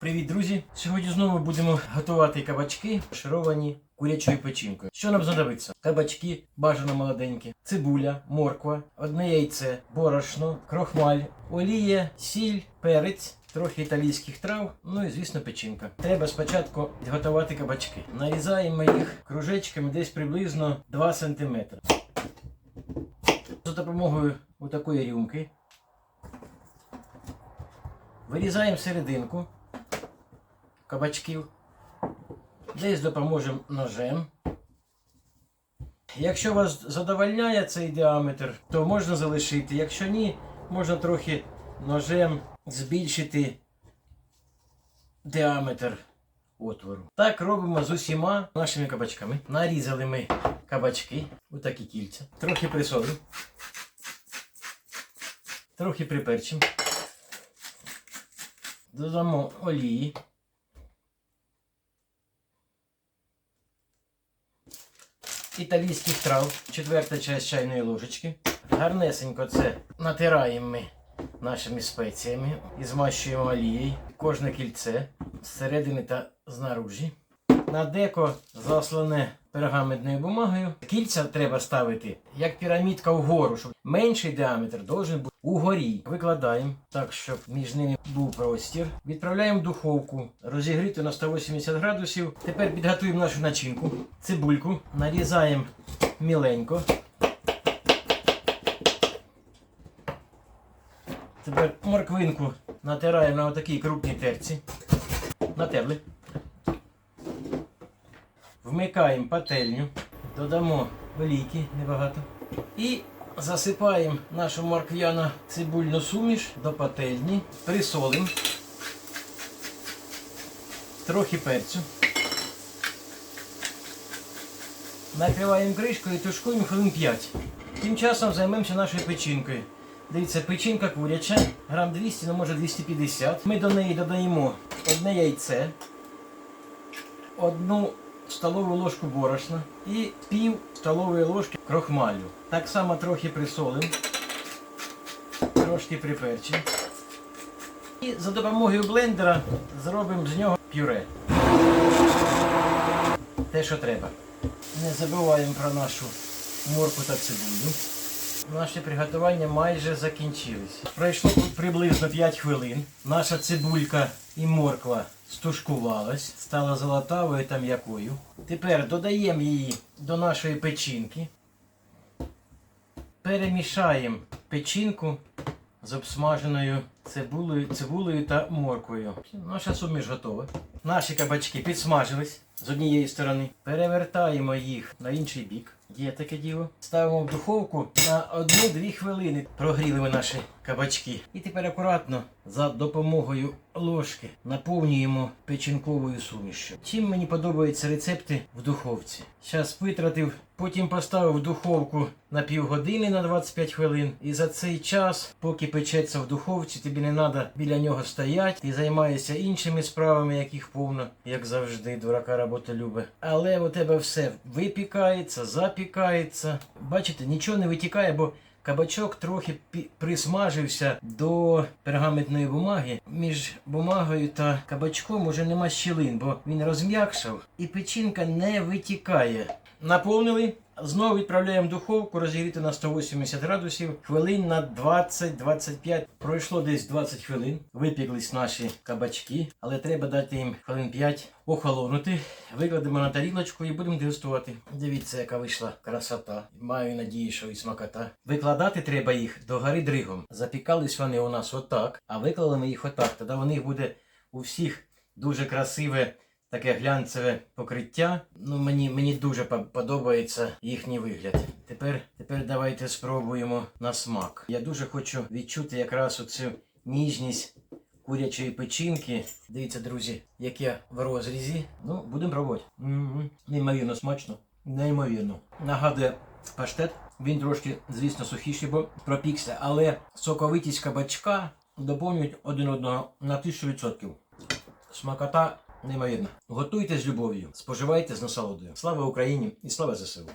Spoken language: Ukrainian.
Привіт, друзі! Сьогодні знову будемо готувати кабачки, шаровані курячою печінкою. Що нам знадобиться? Кабачки, бажано молоденькі, цибуля, морква, одне яйце, борошно, крохмаль, олія, сіль, перець. Трохи італійських трав, ну і звісно печінка. Треба спочатку підготувати кабачки. Нарізаємо їх кружечками десь приблизно 2 см. За допомогою отакої рюмки вирізаємо серединку кабачків. Десь допоможемо ножем. Якщо вас задовольняє цей діаметр, то можна залишити. Якщо ні, можна трохи ножем збільшити діаметр отвору. Так робимо з усіма нашими кабачками. Нарізали ми кабачки, отакі кільця. Трохи присолимо. Трохи приперчимо. Додамо олії. Італійських трав, четверта часть чайної ложечки. Гарнесенько це натираємо ми нашими спеціями і змащуємо олією кожне кільце зсередини та знаружі. На деко заслане пергаментною бумагою. Кільця треба ставити як пірамідка вгору, щоб менший діаметр должен бути угорі. Викладаємо так, щоб між ними був простір. Відправляємо в духовку, розігріти на 180 градусів. Тепер підготуємо нашу начинку. Цибульку нарізаємо міленько. Тепер морквинку натираємо на отакій крупній терці. Натерли. Вмикаємо пательню, додамо олійки небагато. І засипаємо нашу морквяну цибульну суміш до пательні, присолимо, трохи перцю. Накриваємо кришкою і тушкуємо хвилин 5. Тим часом займемося нашою печінкою. Дивіться, печінка куряча, грам 200, ну може 250. Ми до неї додаємо одне яйце, одну столову ложку борошна і пів столової ложки крохмалю. Так само трохи присолимо, трошки приперчимо. І за допомогою блендера зробимо з нього пюре. Те, що треба. Не забуваємо про нашу морку та цибулю. Наші приготування майже закінчились. Пройшло приблизно 5 хвилин. Наша цибулька і морква стушкувалась, стала золотавою та м'якою. Тепер додаємо її до нашої печінки. Перемішаємо печінку з обсмаженою цибулею, цибулею та морквою. Наша суміш готова. Наші кабачки підсмажились з однієї сторони. Перевертаємо їх на інший бік. Є таке діло. Ставимо в духовку на 1-2 хвилини. Прогріли ми наші кабачки. І тепер акуратно за допомогою ложки наповнюємо печінковою сумішю. Чим мені подобаються рецепти в духовці. Зараз витратив, потім поставив в духовку на півгодини на 25 хвилин. І за цей час, поки печеться в духовці, тобі не треба біля нього стояти. Ти займаєшся іншими справами, яких повно, як завжди, дурака робота любить. Але у тебе все випікається, запікається. Бачите, нічого не витікає, бо Кабачок трохи присмажився до пергаментної бумаги. Між бумагою та кабачком уже нема щілин, бо він розм'якшав і печінка не витікає. Наповнили, знову відправляємо духовку, розігріти на 180 градусів, хвилин на 20-25. Пройшло десь 20 хвилин. Випіклись наші кабачки, але треба дати їм хвилин 5 охолонути. Викладемо на тарілочку і будемо дегустувати. Дивіться, яка вийшла красота. Маю надію, що і смакота. Викладати треба їх до гори дригом. Запікались вони у нас отак, а виклали ми їх отак. Тоді у них буде у всіх дуже красиве. Таке глянцеве покриття. Ну, мені, мені дуже подобається їхній вигляд. Тепер, тепер давайте спробуємо на смак. Я дуже хочу відчути якраз оцю ніжність курячої печінки. Дивіться, друзі, яке в розрізі. Ну, будемо пробувати. Неймовірно смачно. Неймовірно. Нагадує паштет. Він трошки, звісно, сухіший, бо пропікся, але соковитість кабачка доповнюють один одного на 1000%. Смакота неймовірна. Готуйте з любов'ю, споживайте з насолодою. Слава Україні і слава ЗСУ!